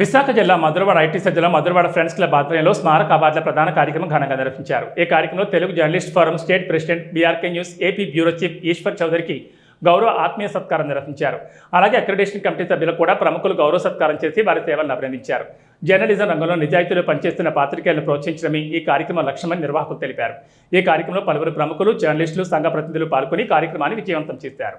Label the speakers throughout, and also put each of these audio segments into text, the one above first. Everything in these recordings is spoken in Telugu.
Speaker 1: విశాఖ జిల్లా Madhurawada IT Sajjala Madhurawada friends club ఆధ్వర్యంలో స్మారక అవార్డుల ప్రధాన కార్యక్రమం ఘనంగా నిర్వహించారు. ఈ కార్యక్రమంలో Telugu journalist forum state president BRK news AP bureau chief Eshwar చౌదరికి గౌరవ ఆత్మీయ సత్కారం నిర్వహించారు. అలాగే అక్రిడేషన్ కమిటీ సభ్యులకు కూడా ప్రముఖులు గౌరవ సత్కారం చేసి వారి సేవలను అభినందించారు. జర్నలిజం రంగంలో నిజాయితీలో పనిచేస్తున్న పాత్రికేయులను ప్రోత్సహించడమే ఈ కార్యక్రమం లక్ష్యమని నిర్వాహకులు తెలిపారు. ఈ కార్యక్రమంలో పలువురు ప్రముఖులు జర్నలిస్టులు సంఘ ప్రతినిధులు పాల్గొని కార్యక్రమాన్ని విజయవంతం చేశారు.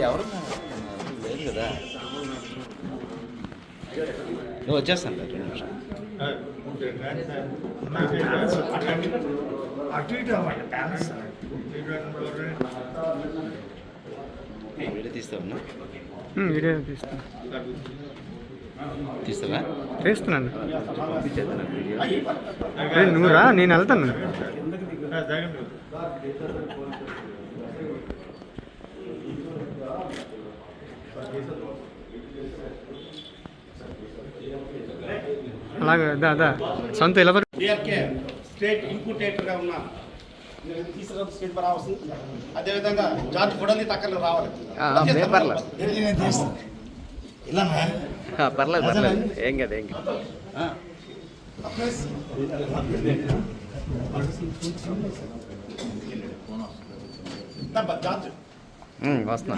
Speaker 2: ఎవరు లేదు కదా నువ్వు వచ్చేస్తాను రెండు నిమిషాలు
Speaker 3: అటు ఇటు అవ్వండి బ్యాలెన్స్
Speaker 2: వీడియో తీస్తావా
Speaker 4: వీడియో
Speaker 2: తీస్తావా
Speaker 4: తీస్తున్నాను నువ్వు రా నేను వెళ్తాను. అలాగే దా సొంత ఇలా
Speaker 5: స్టేట్ ఇంక్యుటేటర్గా ఉన్న తీసుకురావడం స్టేట్ పర్ రావాల్సి అదేవిధంగా జార్జ్ ఫుడల్ని తక్కలు రావాలి.
Speaker 2: పర్లేదు పర్లేదు. ఏం కదా ఏం కదా.
Speaker 5: Arkasını
Speaker 2: Tamam
Speaker 5: bak dağıtın. Hı, aslında.